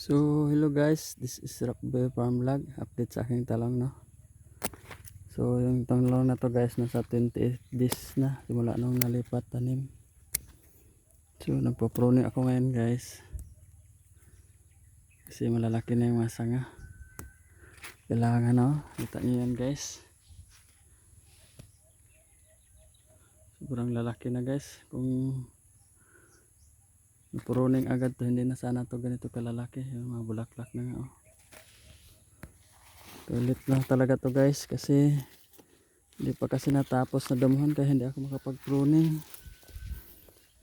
So, hello guys, this is Rockboy Farm Vlog. Update sa aking talong, no? So, yung talong na to guys, nasa 28 days na. Simula nung nalipat tanim. So, nagpo-pruning ako ngayon guys. Kasi malalaki na yung mga sanga. Kailangan, no? Kita niyo yan guys. Sobrang lalaki na guys. Kung Puruning agad to, hindi na sana to ganito kalalaki. Yung mga bulaklak na nga oh. Tulit lang talaga to guys kasi hindi pa kasi natapos na damuhan kaya hindi ako makapag-pruning.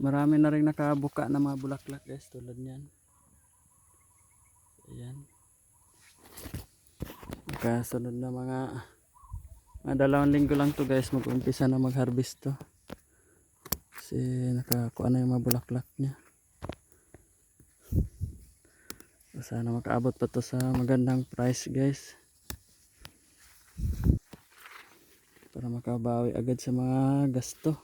Marami na rin nakabuka na mga bulaklak guys tulad niyan. Ayan. Kasunod na mga mga dalawang linggo lang to guys mag-umpisa na mag-harvest to. Kasi nakakuha na yung mga bulaklak niya. Sana makaabot pa to sa magandang price guys. Para makabawi agad sa mga gasto.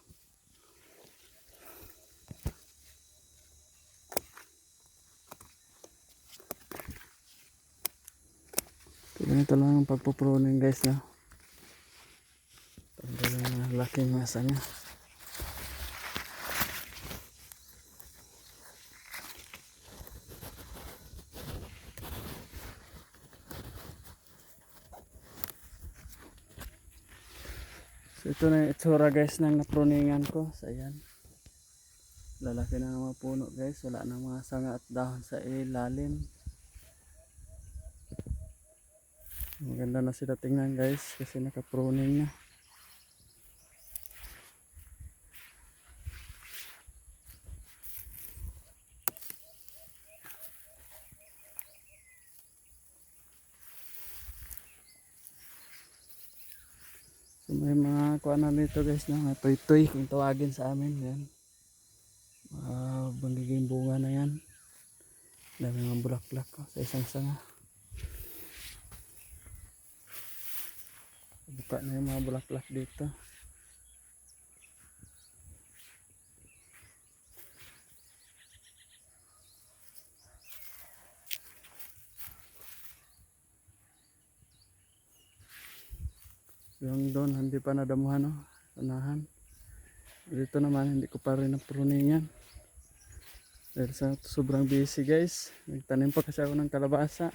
So, ganito lang ang pagpupruning guys na. Tanggalin na laking masa niya. So ito na yung itsura guys ng napruningan ko. So ayan. Lalaki na ng mga puno guys. Wala na mga sanga at dahon sa ilalim. Maganda na sila tingnan guys kasi nakapruning na. So may mga kuha na dito guys na toy-toy kung tawagin sa amin yan. Mga magiging bunga na yan. Dami mga bulaklak oh, sa isang sanga. Buka na yung mga bulaklak dito. Yung doon, hindi pa nadamuhan, no? Unahan. Dito naman, hindi ko pa rin napruningan. Dahil sa sobrang busy, guys. Nagtanim pa kasi ako ng kalabasa.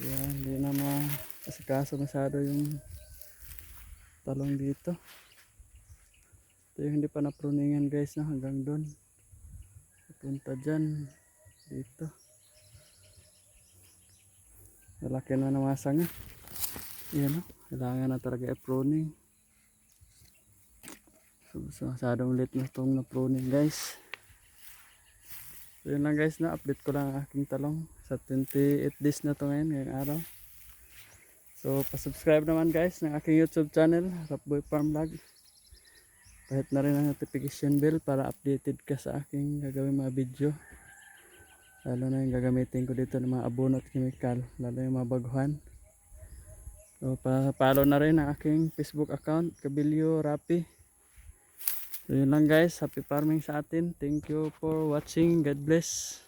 Kaya hindi na maasikaso masyado yung talong dito. Ito yung hindi pa napruningan, guys, no? Hanggang doon. Punta dyan. Dito. Malaki na namasa nga. Yan, no? Kailangan na talaga i-pruning. So, so masyadong late na itong na-pruning guys. So yun lang guys na update ko lang ang aking talong. Sa 28 days na to ngayon, ngayong araw. So pa-subscribe naman guys ng aking YouTube channel, Rapboy Farm Vlog. Pahit na rin ang notification bell para updated ka sa aking gagawin mga video. Lalo na yung gagamitin ko dito ng mga abono at chemical, lalo yung mga baguhan. So, pa-follow na rin ang aking Facebook account, Kabilio Rapi. So, yun lang guys. Happy farming sa atin. Thank you for watching. God bless.